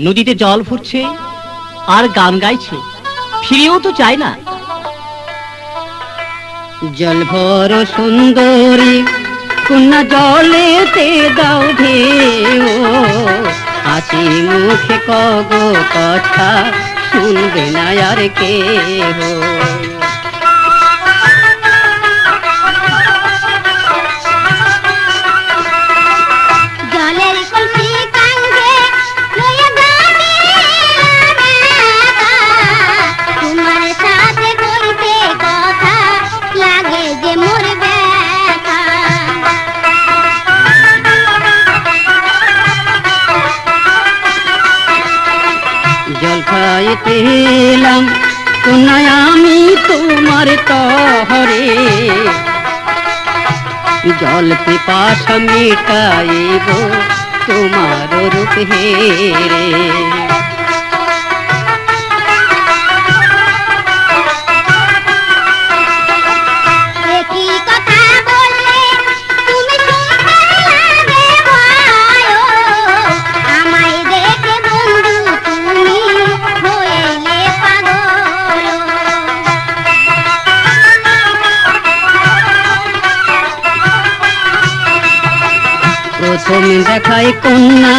নদীতে জল ফুটছে আর গান গাইছে। ফিরেও তো চায় না। জল ভর সুন্দরী কন্যা জলেতে দাও ঢেউ। হাসি মুখে কগো কথা, শুনবে না আর কে জলের জল পেলাম কোনায় আমি তোমার তহরে। জল পিপাস মিটাইব তোমার রূপ হেরে। প্রথম দেখায় কন্যা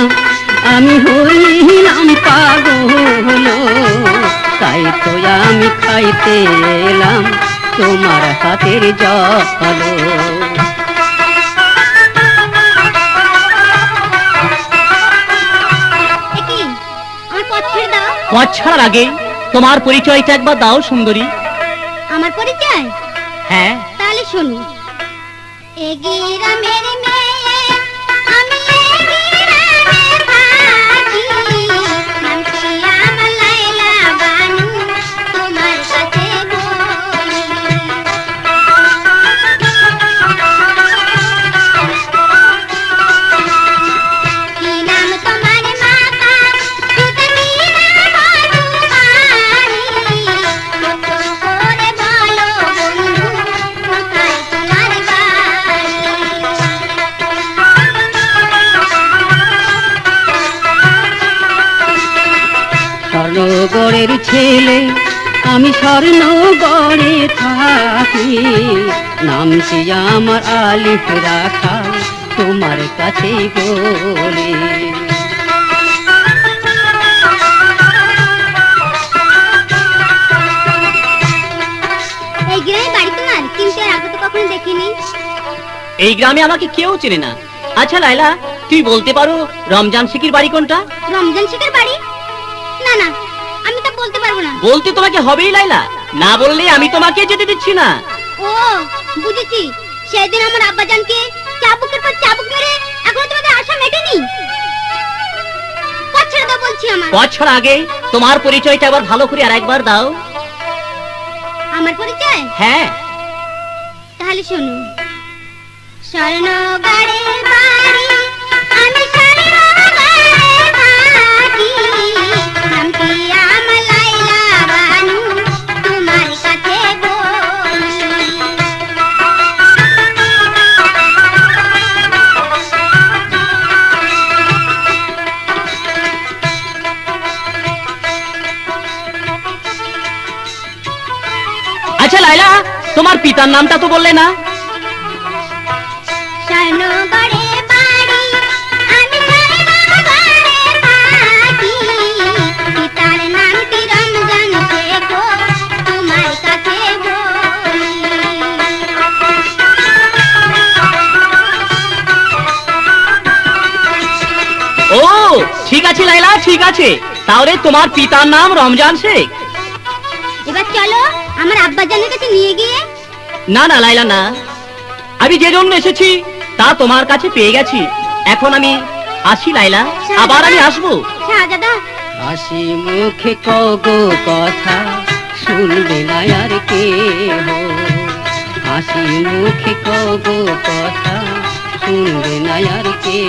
আমি হইলাম পাগল। তাই তো আমি খাইতে এলাম তোমার হাতের জল। পথ ছাড়ার আগে তোমার পরিচয়টা একবার দাও সুন্দরী। আমার পরিচয়? হ্যাঁ। তাহলে শুনুন এ গ্রামের মেয়ে স্বর্ণগড়ের ছেলে আমি স্বর্ণগড়ে থাকি। নামটি আমার আলিফ রাখা তোমার কাছে বলে। এই গ্রামে আমাকে কেউ চেনে না। আচ্ছা লাইলা তুই বলতে পারো রমজান শিকির বাড়ি কোনটা? রমজান শেখের বাড়ি? না না আমি তা বলতে পারব না। বলতে তোমাকে হবেই লাইলা। না বললে আমি তোমাকে যেতে দিচ্ছি না। ও বুঝেছি। সেদিন আমার আব্বাজানকে চাবুকের পর চাবুক মেরে এখনও তোমাদের আশা মেটেনি? পথ দাও বলছি আমার। পথ আগে তোমার পরিচয়টা আবার ভালো করে আরেকবার দাও। আমার পরিচয়? হ্যাঁ। তাহলে শুনুন স্বর্ণগড়ের বাড়ি লাইলা তোমার পিতার নামটা তো বললে না। ও ঠিক আছে লাইলা ঠিক আছে। তাহলে তোমার পিতার নাম রমজান শেখ। এবার চলো আমার আব্বাজানের কাছে নিয়ে গিয়ে? না না লাইলা না। আমি যে জন্য এসেছি তা তোমার কাছে পেয়ে গেছি। এখন আমি আসি লাইলা আবার আমি আসব। শাহজাদা। হাসি মুখে কগো কথা শুনবে না আর কে হাসি মুখে কগো কথা শুনবে না আর কে